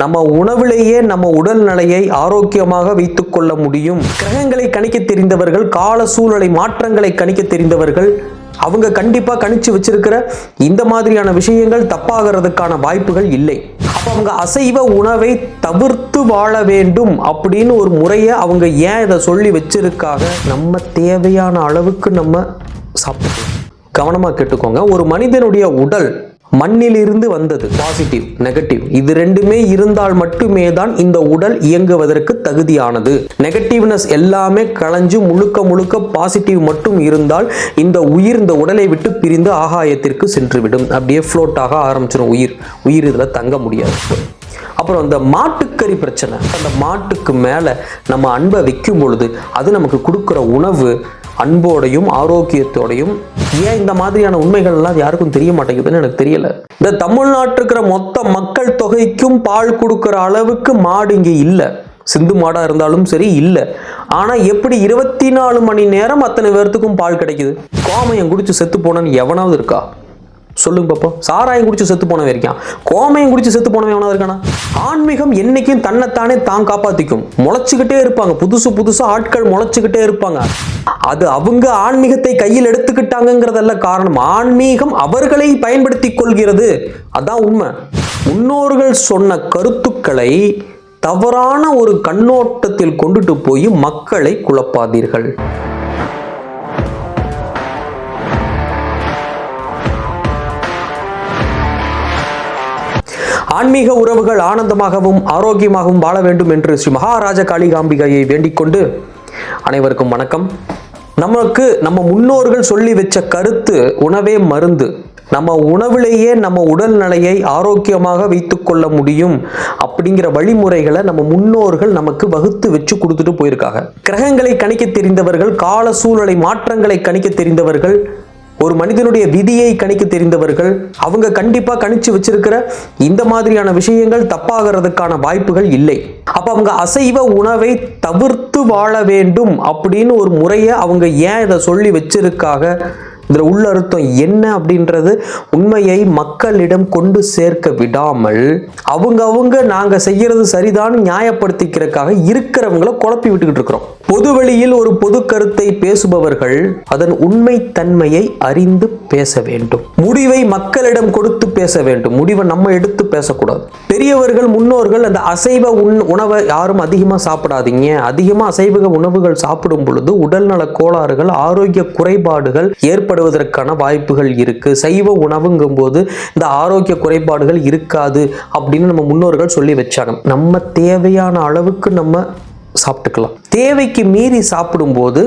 நம்ம உணவிலேயே நம்ம உடல் நிலையை ஆரோக்கியமாக வைத்துக் கொள்ள முடியும். கிரகங்களை கணிக்க தெரிந்தவர்கள் கால சூழலை மாற்றங்களை கணிக்க தெரிந்தவர்கள் அவங்க கண்டிப்பா கணிச்சு வச்சிருக்கிற இந்த மாதிரியான விஷயங்கள் தப்பாகிறதுக்கான வாய்ப்புகள் இல்லை. அப்போ அவங்க அசைவ உணவை தவிர்த்து வாழ வேண்டும் அப்படின்னு ஒரு முறையை அவங்க ஏன் இதை சொல்லி வச்சிருக்காங்க? நம்ம தேவையான அளவுக்கு நம்ம சாப்பிடணும். கவனமாக கேட்டுக்கோங்க. ஒரு மனிதனுடைய உடல் மண்ணிலிருந்து வந்தது. பாசிட்டிவ் நெகட்டிவ் இது ரெண்டுமே இருந்தால் மட்டுமே தான் இந்த உடல் இயங்குவதற்கு தகுதியானது. நெகட்டிவ்னஸ் எல்லாமே களைஞ்சு முழுக்க முழுக்க பாசிட்டிவ் மட்டும் இருந்தால் இந்த உயிர் இந்த உடலை விட்டு பிரிந்து ஆகாயத்திற்கு சென்றுவிடும். அப்படியே ஃப்ளோட் ஆக ஆரம்பிச்சிடும் உயிர். உயிர் இதில் தங்க முடியாது. அப்புறம் அந்த மாட்டுக்கறி பிரச்சனை. அந்த மாட்டுக்கு மேலே நம்ம அன்பை வைக்கும் பொழுது அது நமக்கு கொடுக்குற உணவு அன்போடையும் ஆரோக்கியத்தோடையும் ஏன் இந்த மாதிரியான உண்மைகள்லாம் யாருக்கும் தெரிய மாட்டேங்குதுன்னு எனக்கு தெரியல. இந்த தமிழ்நாட்டில் இருக்கிற மொத்த மக்கள் தொகைக்கும் பால் கொடுக்குற அளவுக்கு மாடு இங்கே இல்லை. சிந்து மாடா இருந்தாலும் சரி இல்லை. ஆனால் எப்படி இருபத்தி நாலு மணி நேரம் அத்தனை பேர்த்துக்கும் பால் கிடைக்குது? கோமையம் குடிச்சு செத்து போனன்னு எவனாவது இருக்கா? சொல்லுங்க பாப்போம் சாராயம் குடிச்சு செத்து போனவன் இருக்கான். கோமயம் குடிச்சு செத்து போனவன் எவனாவது இருக்கானா? ஆன்மீகம் என்னைக்கும் தன்னைத்தானே தான் காப்பாத்திக்கும். முளைச்சுக்கிட்டே இருப்பாங்க. புதுசு புதுசு ஆட்கள் முளைச்சுக்கிட்டே இருப்பாங்க. அது அவங்க ஆன்மீகத்தை கையில் எடுத்துக்கிட்டாங்கிறதல்ல காரணம். ஆன்மீகம் அவர்களை பயன்படுத்தி கொள்கிறது. அதான் உண்மை. முன்னோர்கள் சொன்ன கருத்துக்களை தவறான ஒரு கண்ணோட்டத்தில் கொண்டுட்டு போய் மக்களை குழப்பாதீர்கள். ஆன்மீக உறவுகள் ஆனந்தமாகவும் ஆரோக்கியமாகவும் வாழ வேண்டும் என்று ஸ்ரீ மகாராஜ காளிகாம்பிகையை வேண்டிக் கொண்டு அனைவருக்கும் வணக்கம். நமக்கு நம்ம முன்னோர்கள் சொல்லி வச்ச கருத்து உணவே மருந்து. நம்ம உணவிலேயே நம்ம உடல் நிலையை ஆரோக்கியமாக வைத்துக்கொள்ள முடியும் அப்படிங்கிற வழிமுறைகளை நம்ம முன்னோர்கள் நமக்கு வகுத்து வச்சு கொடுத்துட்டு போயிருக்காங்க. கிரகங்களை கணிக்க தெரிந்தவர்கள் கால சூழலை மாற்றங்களை கணிக்க தெரிந்தவர்கள் ஒரு மனிதனுடைய விதியை கணிக்க தெரிந்தவர்கள் அவங்க கண்டிப்பா கணிச்சு வச்சிருக்கிற இந்த மாதிரியான விஷயங்கள் தப்பாகிறதுக்கான வாய்ப்புகள் இல்லை. அப்ப அவங்க அசைவ உணவை தவிர்த்து வாழ வேண்டும் அப்படின்னு ஒரு முறையை அவங்க ஏன் இதை சொல்லி வச்சிருக்காங்க? இதில் உள்ள அர்த்தம் என்ன அப்படின்றது உண்மையை மக்களிடம் கொண்டு சேர்க்க விடாமல் அவங்க அவங்க நாங்க செய்யறது சரிதான் நியாயப்படுத்திக்கிறதுக்காக இருக்கிறவங்கள குழப்பி விட்டுக்கிட்டு இருக்கிறோம். பொது வெளியில் ஒரு பொது கருத்தை பேசுபவர்கள் அதன் உண்மை தன்மையை அறிந்து பேச வேண்டும். முடிவை மக்களிடம் கொடுத்து பேச வேண்டும். முடிவை நம்ம எடுத்து பேசக்கூடாது. பெரியவர்கள் முன்னோர்கள் அந்த அசைவ உண் உணவை யாரும் அதிகமாக சாப்பிடாதீங்க. அதிகமாக அசைவ உணவுகள் சாப்பிடும் பொழுது உடல்நல கோளாறுகள் ஆரோக்கிய குறைபாடுகள் ஏற்படுவதற்கான வாய்ப்புகள் இருக்கு. சைவ உணவுங்கும் போது இந்த ஆரோக்கிய குறைபாடுகள் இருக்காது அப்படின்னு நம்ம முன்னோர்கள் சொல்லி வச்சாங்க. நம்ம தேவையான அளவுக்கு நம்ம சாப்பிட்டுக்கலாம். தேவைக்கு மீறி சாப்பிடும்போது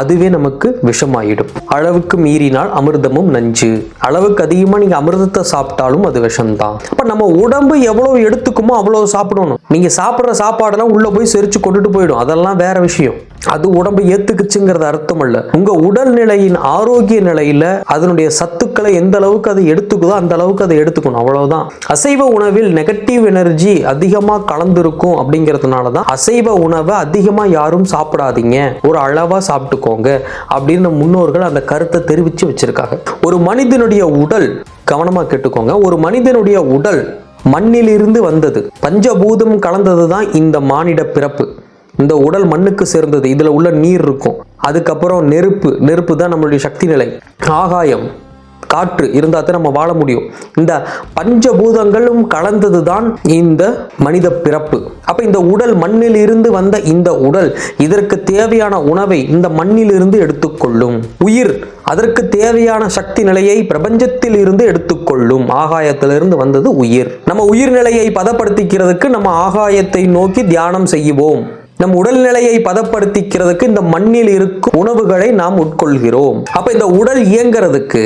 அதுவே நமக்கு விஷமாயிடும். அளவுக்கு மீறினால் அமிர்தமும் நஞ்சு. அளவுக்கு அதிகமாக நீங்கள் அமிர்தத்தை சாப்பிட்டாலும் அது விஷம்தான். அப்போ நம்ம உடம்பு எவ்வளோ எடுத்துக்குமோ அவ்வளோ சாப்பிடணும். நீங்கள் சாப்பிட்ற சாப்பாடெல்லாம் உள்ளே போய் செரிச்சு கொண்டுட்டு போயிடும். அதெல்லாம் வேற விஷயம். அது உடம்பு ஏத்துக்குச்சுங்கிறது அர்த்தம் அல்ல. உங்க உடல்நிலையின் ஆரோக்கிய நிலையில அதனுடைய சத்துக்களை எந்த அளவுக்கு அது எடுத்துக்குதோ அந்த அளவுக்கு அதை எடுத்துக்கணும். அவ்வளவுதான். அசைவ உணவில் நெகட்டிவ் எனர்ஜி அதிகமா கலந்துருக்கும் அப்படிங்கிறதுனால தான் அசைவ உணவை அதிகமா யாரும் சாப்பிடாதீங்க. ஒரு அளவா சாப்பிட்டுக்கோங்க அப்படின்னு முன்னோர்கள் அந்த கருத்தை தெரிவிச்சு வச்சிருக்காங்க. ஒரு மனிதனுடைய உடல் கவனமா கேட்டுக்கோங்க. ஒரு மனிதனுடைய உடல் மண்ணிலிருந்து வந்தது. பஞ்சபூதம் கலந்தது தான் இந்த மானிட பிறப்பு. இந்த உடல் மண்ணுக்கு சேர்ந்தது. இதில் உள்ள நீர் இருக்கும். அதுக்கப்புறம் நெருப்பு. நெருப்பு தான் நம்மளுடைய சக்தி நிலை. ஆகாயம். காற்று. இருந்தால் தான் நம்ம வாழ முடியும். இந்த பஞ்சபூதங்களும் கலந்தது தான் இந்த மனித பிறப்பு. அப்ப இந்த உடல் மண்ணில் இருந்து வந்த இந்த உடல் இதற்கு தேவையான உணவை இந்த மண்ணில் இருந்து எடுத்துக்கொள்ளும். உயிர் அதற்கு தேவையான சக்தி நிலையை பிரபஞ்சத்தில் இருந்து எடுத்துக்கொள்ளும். ஆகாயத்திலிருந்து வந்தது உயிர். நம்ம உயிர்நிலையை பதப்படுத்திக்கிறதுக்கு நம்ம ஆகாயத்தை நோக்கி தியானம் செய்வோம். நம் உடல்நிலையை பதப்படுத்திக்கிறதுக்கு இந்த மண்ணில் இருக்கும் உணவுகளை நாம் உட்கொள்கிறோம். அப்ப இந்த உடல் இயங்குறதுக்கு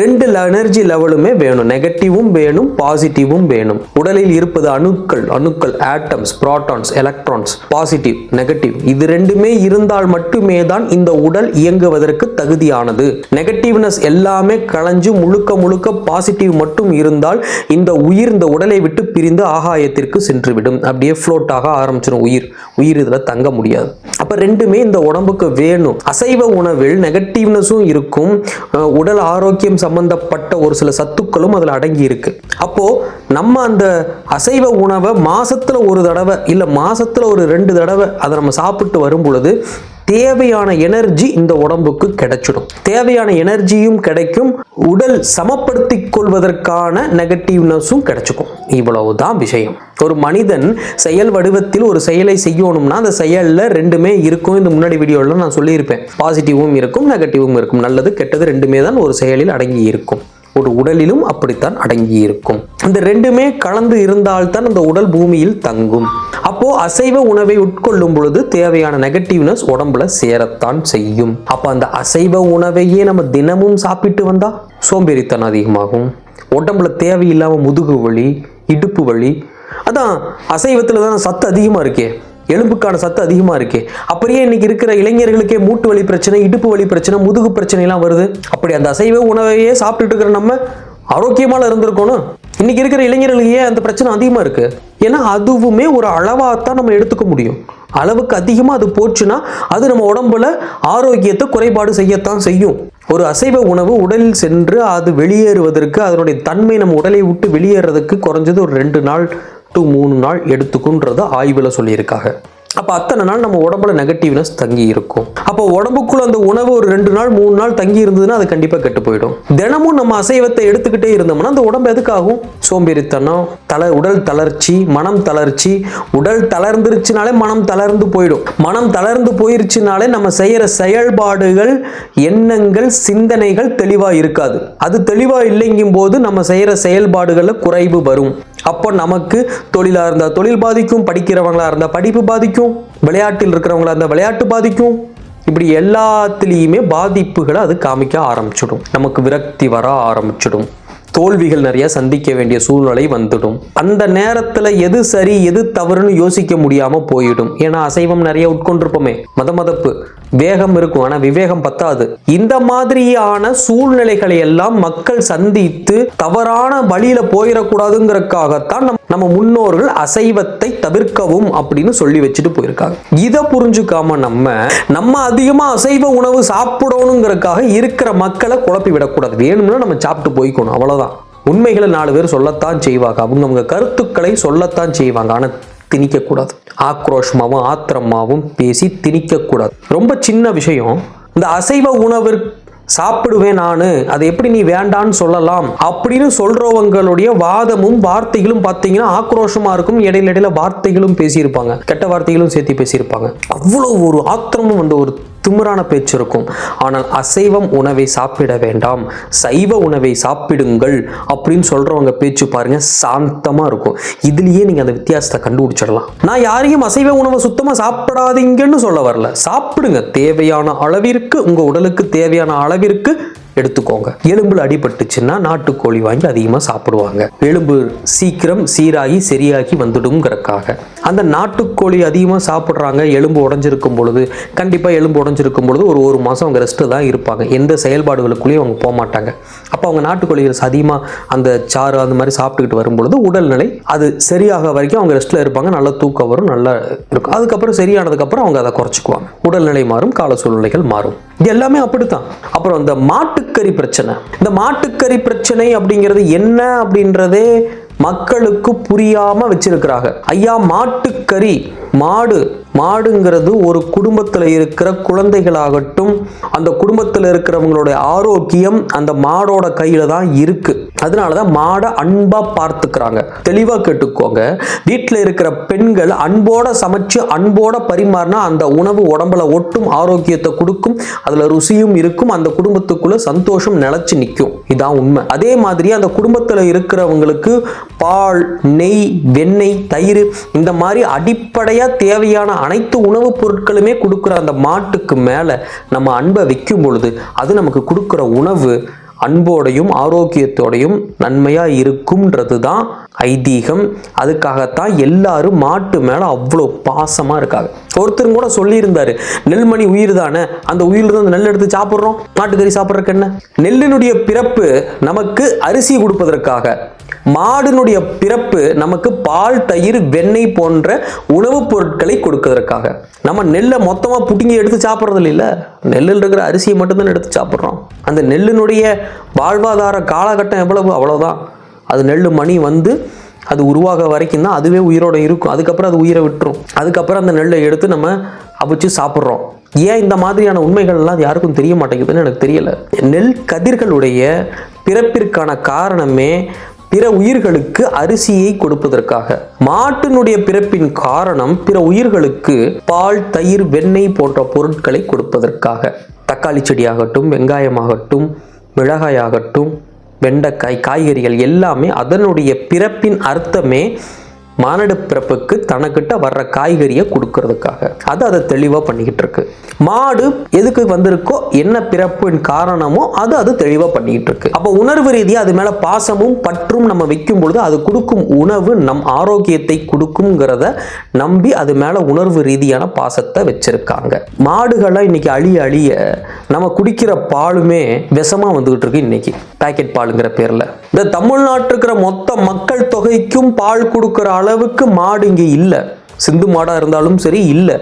ரெண்டு எனர்ஜி லெவலுமே வேணும். நெகட்டிவும் வேணும் பாசிட்டிவும் வேணும். உடலில் இருப்பது அணுக்கள் அணுக்கள் atoms protons electrons positive negative இது ரெண்டுமே இருந்தால் மட்டுமே தான் இந்த உடல் இயங்குவதற்கு தகுதியானது. நெகட்டிவ்னஸ் எல்லாமே களைஞ்சு முழுக்க முழுக்க பாசிட்டிவ் மட்டும் இருந்தால் இந்த உயிர் இந்த உடலை விட்டு பிரிந்து ஆகாயத்திற்கு சென்றுவிடும். அப்படியே ஃப்ளோட் ஆக ஆரம்பிச்சிடும் உயிர். உயிர் இதில் தங்க முடியாது. அப்ப ரெண்டுமே இந்த உடம்புக்கு வேணும். அசைவ உணவில் நெகட்டிவ்னஸும் இருக்கும். உடல் ஆரோக்கியம் சம்பந்தப்பட்ட ஒரு சில சத்துக்களும் அதுல அடங்கி இருக்கு. அப்போ நம்ம அந்த அசைவ உணவை மாசத்துல ஒரு தடவை இல்ல மாசத்துல ஒரு ரெண்டு தடவை அதை நம்ம சாப்பிட்டு வரும் பொழுது தேவையான எனர்ஜி இந்த உடம்புக்கு கிடைச்சிடும். தேவையான எனர்ஜியும் கிடைக்கும். உடல் சமப்படுத்தி கொள்வதற்கான நெகட்டிவ்னஸும் கிடைச்சிக்கும். இவ்வளவுதான் விஷயம். ஒரு மனிதன் செயல் வடிவத்தில் ஒரு செயலை செய்யணும்னா அந்த செயலில் ரெண்டுமே இருக்கும். இந்த முன்னாடி வீடியோவில் நான் சொல்லியிருப்பேன். பாசிட்டிவும் இருக்கும் நெகட்டிவும் இருக்கும். நல்லது கெட்டது ரெண்டுமே தான் ஒரு செயலில் அடங்கி இருக்கும். ஒரு உடலிலும் அப்படித்தான் அடங்கி இருக்கும். இந்த ரெண்டுமே கலந்து இருந்தால்தான் அந்த உடல் பூமியில் தங்கும். அப்போ அசைவ உணவை உட்கொள்ளும் பொழுது தேவையான நெகட்டிவ்னஸ் உடம்புல சேரத்தான் செய்யும். அப்போ அந்த அசைவ உணவையே நம்ம தினமும் சாப்பிட்டு வந்தா சோம்பேறித்தனம் அதிகமாகும். உடம்புல தேவையில்லாம முதுகு வலி இடுப்பு வலி அதான் அசைவத்துல தான் சத்து அதிகமா இருக்கே. எலும்புக்கான சத்து அதிகமா இருக்கே. அப்படியே இன்னைக்கு இருக்கிற இளைஞர்களுக்கே மூட்டு வலி பிரச்சனை இடுப்பு வலி பிரச்சனை முதுகு பிரச்சனை எல்லாம் வருது. அப்படி அந்த அசைவ உணவையே சாப்பிட்டுட்டு இருக்கிற நம்ம ஆரோக்கியமால இருந்திருக்கணும் இன்னைக்கு இருக்கிற இளைஞர்களுக்கு ஏன் அந்த பிரச்சனை அதிகமா இருக்கு? ஏன்னா அதுவுமே ஒரு அளவாக தான் நம்ம எடுத்துக்க முடியும். அளவுக்கு அதிகமாக அது போச்சுன்னா அது நம்ம உடம்புல ஆரோக்கியத்தை குறைபாடு செய்யத்தான் செய்யும். ஒரு அசைவ உணவு உடலில் சென்று அது வெளியேறுவதற்கு அதனுடைய தன்மை நம்ம உடலை விட்டு வெளியேறதுக்கு குறைஞ்சது ஒரு ரெண்டு நாள் டு மூணு நாள் எடுத்துக்குன்றதை ஆய்வில் சொல்லியிருக்காங்க. அப்போ அத்தனை நாள் நம்ம உடம்புல நெகட்டிவ்னஸ் தங்கி இருக்கும். அப்போ உடம்புக்குள்ள அந்த உணவு ஒரு ரெண்டு நாள் மூணு நாள் தங்கி இருந்ததுன்னா அது கண்டிப்பாக கெட்டு போயிடும். தினமும் நம்ம அசைவத்தை எடுத்துக்கிட்டே இருந்தோம்னா அந்த உடம்பு எதுக்காகும்? சோம்பேறித்தனம் தள உடல் தளர்ச்சி மனம் தளர்ச்சி. உடல் தளர்ந்துருச்சுனாலே மனம் தளர்ந்து போயிடும். மனம் தளர்ந்து போயிருச்சுனாலே நம்ம செய்கிற செயல்பாடுகள் எண்ணங்கள் சிந்தனைகள் தெளிவாக இருக்காது. அது தெளிவாக இல்லைங்கும் போது நம்ம செய்கிற செயல்பாடுகளில் குறைவு வரும். அப்போ நமக்கு தொழிலாக இருந்தால் தொழில் பாதிக்கும் படிக்கிறவங்களா இருந்தால் படிப்பு பாதிக்கும் விளையாட்டில் இருக்கிறவங்களா இருந்தால் விளையாட்டு பாதிக்கும். இப்படி எல்லாத்துலேயுமே பாதிப்புகளை அது காமிக்க ஆரம்பிச்சிடும். நமக்கு விரக்தி வர ஆரம்பிச்சிடும். தோல்விகள் நிறைய சந்திக்க வேண்டிய சூழ்நிலை வந்துடும். அந்த நேரத்தில் எது சரி எது தவறுன்னு யோசிக்க முடியாமல் போயிடும். ஏன்னா அசைவம் நிறைய உட்கொண்டிருப்போமே மத மதப்பு வேகம் இருக்கும் ஆனா விவேகம் பத்தாது. இந்த மாதிரியான சூழ்நிலைகளை எல்லாம் மக்கள் சந்தித்து தவறான வழியில போயிடக்கூடாதுங்கிறதுக்காகத்தான் நம்ம முன்னோர்கள் அசைவத்தை தவிர்க்கவும் அப்படின்னு சொல்லி வச்சுட்டு போயிருக்காங்க. இதை புரிஞ்சுக்காம நம்ம நம்ம அதிகமா அசைவ உணவு சாப்பிடணுங்கிறதுக்காக இருக்கிற மக்களை குழப்பி விடக்கூடாது. வேணும்னா நம்ம சாப்பிட்டு போய்க்கணும் அவ்வளவுதான். உண்மைகளை நாலு பேர் சொல்லத்தான் செய்வாங்க. அவங்க அவங்க கருத்துக்களை சொல்லத்தான் செய்வாங்க. ஆனா திணிக்கக்கூடாது. ஆக்ரோஷமாகவும் ஆத்திரமாகவும் பேசி திணிக்கக்கூடாது. ரொம்ப சின்ன விஷயம். இந்த அசைவ உணவு சாப்பிடுவேன் நான் அதை எப்படி நீ வேண்டான்னு சொல்லலாம் அப்படின்னு சொல்றவங்களுடைய வாதமும் வார்த்தைகளும் பார்த்தீங்கன்னா ஆக்ரோஷமா இருக்கும். இடையில இடையில வார்த்தைகளும் பேசியிருப்பாங்க. கெட்ட வார்த்தைகளும் சேர்த்து பேசியிருப்பாங்க. அவ்வளோ ஒரு ஆத்திரமும் அந்த ஒரு திமிரான பேச்சு இருக்கும். ஆனால் அசைவம் உணவை சாப்பிட வேண்டாம். சைவ உணவை சாப்பிடுங்கள் அப்படின்னு சொல்கிறவங்க பேச்சு பாருங்க சாந்தமாக இருக்கும். இதுலேயே நீங்கள் அந்த வித்தியாசத்தை கண்டுபிடிச்சிடலாம். நான் யாரையும் அசைவ உணவை சுத்தமாக சாப்பிடாதீங்கன்னு சொல்ல வரல. சாப்பிடுங்க. தேவையான அளவிற்கு உங்கள் உடலுக்கு தேவையான அளவிற்கு எடுத்துக்கோங்க. எலும்பில் அடிபட்டுச்சுன்னா நாட்டுக்கோழி வாங்கி அதிகமாக சாப்பிடுவாங்க. எலும்பு சீக்கிரம் சீராகி சரியாகி வந்துடுங்கிறக்காக அந்த நாட்டுக்கோழி அதிகமாக சாப்பிட்றாங்க எலும்பு உடஞ்சிருக்கும் பொழுது கண்டிப்பாக எலும்பு உடஞ்சிருக்கும் பொழுது ஒரு ஒரு மாதம் அவங்க ரெஸ்ட்டு தான் இருப்பாங்க. எந்த செயல்பாடுகளுக்குள்ளேயும் அவங்க போக மாட்டாங்க. அப்போ அவங்க நாட்டுக்கோழிகள் அதிகமாக அந்த சாறு அந்த மாதிரி சாப்பிட்டுக்கிட்டு வரும்பொழுது உடல்நிலை அது சரியாக வரைக்கும் அவங்க ரெஸ்ட்டில் இருப்பாங்க. நல்ல தூக்கம் வரும் நல்லா இருக்கும். அதுக்கப்புறம் சரியானதுக்கப்புறம் அவங்க அதை குறைச்சிக்குவாங்க. உடல்நிலை மாறும் கால சூழ்நிலைகள் மாறும். இது எல்லாமே அப்படித்தான். அப்புறம் அந்த மாட்டு மாட்டுக்கறி பிரச்சனை. இந்த மாட்டுக்கறி பிரச்சனை அப்படிங்கிறது என்ன அப்படின்றதே மக்களுக்கு புரியாம வச்சிருக்கிறாங்க. ஐயா மாட்டுக்கறி மாடு மாடுங்கிறது ஒரு குடும்பத்தில் இருக்கிற குழந்தைகளாகட்டும் அந்த குடும்பத்தில் இருக்கிறவங்களுடைய ஆரோக்கியம் அந்த மாடோட கையில தான் இருக்கு. அதனால தான் மாடை அன்பாக பார்த்துக்கிறாங்க. தெளிவாக கேட்டுக்கோங்க. வீட்டில் இருக்கிற பெண்கள் அன்போட சமைச்சு அன்போட பரிமாறினா அந்த உணவு உடம்புல ஒட்டும் ஆரோக்கியத்தை கொடுக்கும் அதில் ருசியும் இருக்கும் அந்த குடும்பத்துக்குள்ள சந்தோஷம் நிலச்சி நிற்கும் இதான் உண்மை. அதே மாதிரி அந்த குடும்பத்தில் இருக்கிறவங்களுக்கு பால் நெய் வெண்ணெய் தயிர் இந்த மாதிரி அடிப்படையாக தேவையான அனைத்து உணவுப் பொருட்களுமே கொடுக்குற அந்த மாட்டுக்கு மேலே நம்ம அன்பை வைக்கும் பொழுது அது நமக்கு கொடுக்குற உணவு அன்போடையும் ஆரோக்கியத்தோடையும் நன்மையாக இருக்கும்ன்றது தான் ஐதீகம். அதுக்காகத்தான் எல்லாரும் மாட்டு மேலே அவ்வளோ பாசமாக இருக்காங்க. ஒருத்தரும் கூட சொல்லியிருந்தார் நெல்மணி உயிர் தானே? அந்த உயிர் தான் நெல் எடுத்து சாப்பிட்றோம். மாட்டுக்கறி சாப்பிட்றக்கு என்ன? நெல்லினுடைய பிறப்பு நமக்கு அரிசி கொடுப்பதற்காக மாடினுடைய பிறப்பு நமக்கு பால் தயிர் வெண்ணெய் போன்ற உணவுப் பொருட்களை கொடுக்கறதுக்காக. நம்ம நெல்லை மொத்தமாக புட்டிங்கி எடுத்து சாப்பிட்றது இல்லை? நெல்லில் இருக்கிற அரிசியை மட்டும்தான் எடுத்து சாப்பிட்றோம். அந்த நெல்லினுடைய வாழ்வாதார காலகட்டம் எவ்வளவு? அவ்வளோதான் அது நெல் மணி வந்து அது உருவாக வரைக்கும் தான் அதுவே உயிரோட இருக்கும். அதுக்கப்புறம் அது உயிரை விட்டுரும். அதுக்கப்புறம் அந்த நெல்லை எடுத்து நம்ம அவிச்சு சாப்பிட்றோம். ஏன் இந்த மாதிரியான உண்மைகள்லாம் அது யாருக்கும் தெரிய மாட்டேங்குதுன்னு எனக்கு தெரியல. நெல் கதிர்களுடைய பிறப்பிற்கான காரணமே பிற உயிர்களுக்கு அரிசியை கொடுப்பதற்காக. மாட்டினுடைய பிறப்பின் காரணம் பிற உயிர்களுக்கு பால் தயிர் வெண்ணெய் போன்ற பொருட்களை கொடுப்பதற்காக. தக்காளி செடியாகட்டும் வெங்காயமாகட்டும் மிளகாயாகட்டும் வெண்டைக்காய் காய்கறிகள் எல்லாமே அதனுடைய பிறப்பின் அர்த்தமே மானிட பிறப்புக்கு தனக்கிட்ட வர்ற காய்கறியை கொடுக்கறதுக்காக. அது அதை தெளிவாக பண்ணிக்கிட்டு இருக்கு. மாடு எதுக்கு வந்திருக்கோ என்ன பிறப்பின் காரணமோ அது அது தெளிவாக பண்ணிக்கிட்டு இருக்கு. அப்போ உணர்வு ரீதியாக அது மேலே பாசமும் பற்றும் நம்ம வைக்கும் பொழுது அது கொடுக்கும் உணவு நம் ஆரோக்கியத்தை கொடுக்குங்கிறத நம்பி அது மேலே உணர்வு ரீதியான பாசத்தை வச்சிருக்காங்க. மாடுகளை இன்னைக்கு அழிய அழிய நம்ம குடிக்கிற பாலுமே விஷமா வந்துகிட்டு இருக்கு இன்னைக்கு. பாக்கெட் பாலுங்கிற பேர்ல. இந்த தமிழ்நாட்டில் இருக்கிற மொத்த மக்கள் தொகைக்கும் பால் கொடுக்குற அளவுக்கு மாடு இங்கே இல்லை. சிந்து மாடாக இருந்தாலும் சரி இல்லை.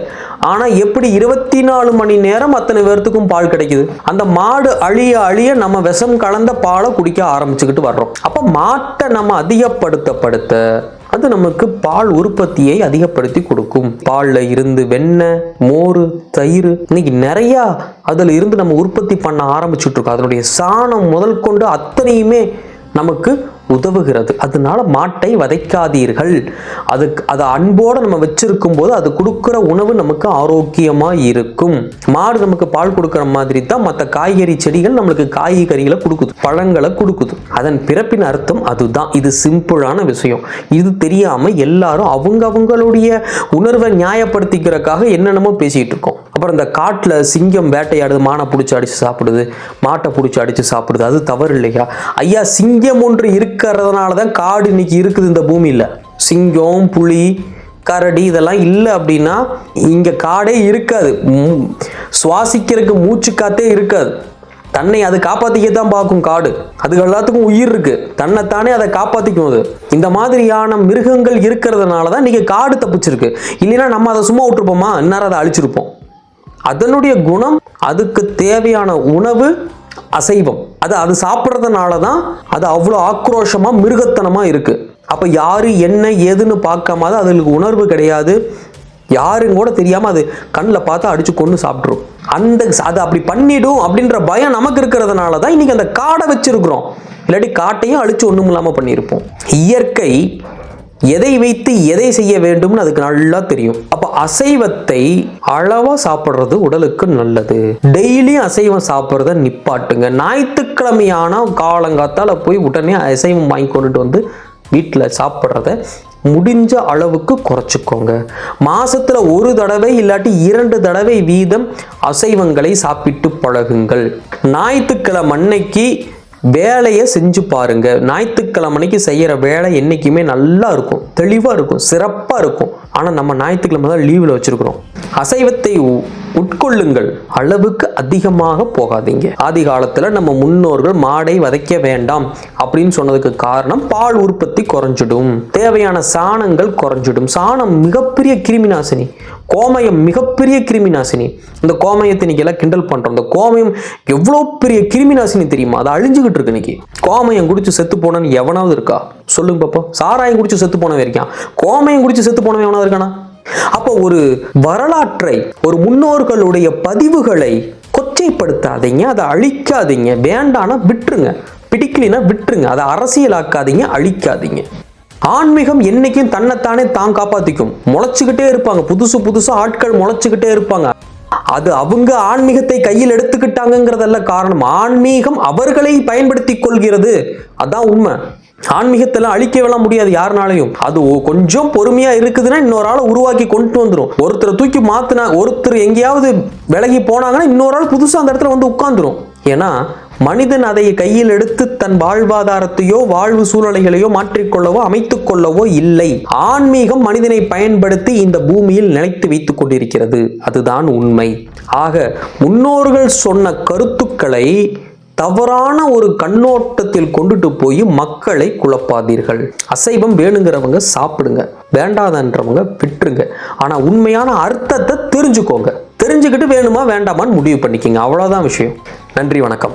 ஆனால் எப்படி இருபத்தி நாலு மணி நேரம் அத்தனை பேர்த்துக்கும் பால் கிடைக்குது? அந்த மாடு அழிய அழிய நம்ம விஷம் கலந்த பாலை குடிக்க ஆரம்பிச்சுக்கிட்டு வர்றோம். அப்போ மாட்டை நம்ம அதிகப்படுத்தப்படுத்த அது நமக்கு பால் உற்பத்தியை அதிகப்படுத்தி கொடுக்கும். பால்ல இருந்து வெண்ணெய் மோர் தயிர் இன்னைக்கு நிறையா அதில் இருந்து நம்ம உற்பத்தி பண்ண ஆரம்பிச்சுட்ருக்கோம் அதனுடைய சாணம் முதல் கொண்டு அத்தனையுமே நமக்கு உதவுகிறது. அதனால மாட்டை வதைக்காதீர்கள். அதுக்கு அதை அன்போடு நம்ம வச்சிருக்கும் போது அது கொடுக்குற உணவு நமக்கு ஆரோக்கியமாக இருக்கும். மாடு நமக்கு பால் கொடுக்குற மாதிரி தான் மற்ற காய்கறி செடிகள் நம்மளுக்கு காய்கறிகளை கொடுக்குது பழங்களை கொடுக்குது. அதன் பிறப்பின் அர்த்தம் அதுதான். இது சிம்பிளான விஷயம். இது தெரியாமல் எல்லாரும் அவங்க அவங்களுடைய உணர்வை நியாயப்படுத்திக்கிறக்காக என்னென்னமோ பேசிகிட்டு இருக்கோம். அப்புறம் இந்த காட்டில் சிங்கம் வேட்டையாடுது மானை பிடிச்சி அடித்து சாப்பிடுது மாட்டை பிடிச்சி அடித்து சாப்பிடுது. அது தவறு இல்லையா? ஐயா சிங்கம் ஒன்று இருக்கு. இருக்கிறதுனால தான் காடு இன்னைக்கு இருக்குது இந்த பூமியில். சிங்கம் புலி கரடி இதெல்லாம் இல்லை அப்படின்னா இங்கே காடே இருக்காது. சுவாசிக்கிறதுக்கு மூச்சு காத்தே இருக்காது. தன்னை அது காப்பாத்திக்க தான் பார்க்கும் காடு. அது எல்லாத்துக்கும் உயிர் இருக்கு. தன்னைத்தானே அதை காப்பாத்திக்கும் அது. இந்த மாதிரியான மிருகங்கள் இருக்கிறதுனால தான் இன்னைக்கு காடு தப்பிச்சிருக்கு. இல்லைன்னா நம்ம அதை சும்மா விட்டுருப்போமா? இந்நேரம் அதை அழிச்சிருப்போம். அதனுடைய குணம் அதுக்கு தேவையான உணவு அசைவம். அது அது சாப்பிட்றதுனால தான் அது அவ்வளோ ஆக்ரோஷமாக மிருகத்தனமாக இருக்குது அப்போ யார் என்ன ஏதுன்னு பார்க்காம அதுகளுக்கு உணர்வு கிடையாது. யாருன்னு கூட தெரியாமல் அது கண்ணில் பார்த்து அடித்து கொண்டு சாப்பிட்ரும் அந்த அது அப்படி பண்ணிடும் அப்படின்ற பயம் நமக்கு இருக்கிறதுனால தான் இன்னைக்கு அந்த காடை வச்சுருக்குறோம். இல்லாட்டி காட்டையும் அழிச்சு ஒன்றும் இல்லாமல் பண்ணியிருப்போம். இயற்கை எதை வைத்து எதை செய்ய வேண்டும்னு அதுக்கு நல்லா தெரியும். அப்ப அசைவத்தை அளவா சாப்பிடுறது உடலுக்கு நல்லது. டெய்லியும் அசைவம் சாப்பிட்றத நிப்பாட்டுங்க. ஞாயிற்றுக்கிழமையான காலங்காத்தால போய் உடனே அசைவம் வாங்கி கொண்டுட்டு வந்து வீட்டில் சாப்பிட்றத முடிஞ்ச அளவுக்கு குறைச்சிக்கோங்க. மாசத்துல ஒரு தடவை இல்லாட்டி இரண்டு தடவை வீதம் அசைவங்களை சாப்பிட்டு பழகுங்கள். ஞாயிற்றுக்கிழமை அன்னைக்கு வேலையை செஞ்சு பாருங்க. ஞாயிற்றுக்கிழமை அன்னைக்கு செய்யற வேலை என்னைக்குமே நல்லா இருக்கும். தெளிவாக இருக்கும். சிறப்பாக இருக்கும். ஆனால் நம்ம ஞாயிற்றுக்கிழமை தான் லீவில் வச்சிருக்கிறோம். அசைவத்தை உட்கொள்ளுங்கள். அளவுக்கு அதிகமாக போகாதீங்க. ஆதி காலத்தில் நம்ம முன்னோர்கள் மாடை வதைக்க வேண்டாம் அப்படின்னு சொன்னதுக்கு காரணம் பால் உற்பத்தி குறைஞ்சிடும். தேவையான சாணங்கள் குறைஞ்சிடும். சாணம் மிகப்பெரிய கிருமி நாசினி கோமயம் மிகப்பெரிய கிருமி நாசினி இந்த கோமயத்தை இன்னைக்கு எல்லாம் கிண்டல் பண்றோம். இந்த கோமயம் எவ்வளோ பெரிய கிருமி நாசினி தெரியுமா? அது அழிஞ்சுக்கிட்டு இருக்கு இன்னைக்கு. கோமயம் குடிச்சு செத்து போனன்னு எவனாவது இருக்கா? சொல்லுங்க பாப்போம். சாராயம் குடிச்சு செத்து போனவன் இருக்கான். கோமயம் குடிச்சு செத்து போனவன் எவனாவது இருக்கானா? அப்போ ஒரு வரலாற்றை ஒரு முன்னோர்களுடைய பதிவுகளை கொச்சைப்படுத்தாதீங்க அதை அழிக்காதீங்க வேண்டானா விட்டுருங்க பிடிக்கலைன்னா விட்டுருங்க அதை அரசியலாக்காதீங்க அழிக்காதீங்க. ஆன்மீகம் என்னைக்கும் தன்னைத்தானே தான் காப்பாத்திக்கும். முளைச்சுக்கிட்டே இருப்பாங்க புதுசு புதுசு ஆட்கள் முளைச்சுக்கிட்டே இருப்பாங்க. அது அவங்க ஆன்மீகத்தை கையில் எடுத்துக்கிட்டாங்கங்கிறதல்ல காரணம். ஆன்மீகம் அவர்களை பயன்படுத்தி கொள்கிறது. அதான் உண்மை. ஆன்மீகத்தெல்லாம் அழிக்கவெல்லாம் முடியாது யாருனாலையும். அது கொஞ்சம் பொறுமையா இருக்குதுன்னா இன்னொரு ஆளை உருவாக்கி கொண்டு வந்துடும் ஒருத்தரை தூக்கி மாத்தினா ஒருத்தர் எங்கேயாவது விலகி போனாங்கன்னா இன்னொரு ஆள் புதுசா அந்த இடத்துல வந்து உட்காந்துரும் ஏன்னா மனிதன் அதை கையில் எடுத்து தன் வாழ்வாதாரத்தையோ வாழ்வு சூழ்நிலைகளையோ மாற்றிக்கொள்ளவோ அமைத்துக் கொள்ளவோ இல்லை. ஆன்மீகம் மனிதனை பயன்படுத்தி இந்த பூமியில் நிலைத்து வைத்துக் கொண்டிருக்கிறது. அதுதான் உண்மை. ஆக முன்னோர்கள் சொன்ன கருத்துக்களை தவறான ஒரு கண்ணோட்டத்தில் கொண்டுட்டு போய் மக்களை குழப்பாதீர்கள். அசைவம் வேணுங்கிறவங்க சாப்பிடுங்க வேண்டாதன்றவங்க விட்டுருங்க. ஆனா உண்மையான அர்த்தத்தை தெரிஞ்சுக்கோங்க. தெரிஞ்சுக்கிட்டு வேணுமா வேண்டாமான்னு முடிவு பண்ணிக்கோங்க. அவ்வளோதான் விஷயம். நன்றி வணக்கம்.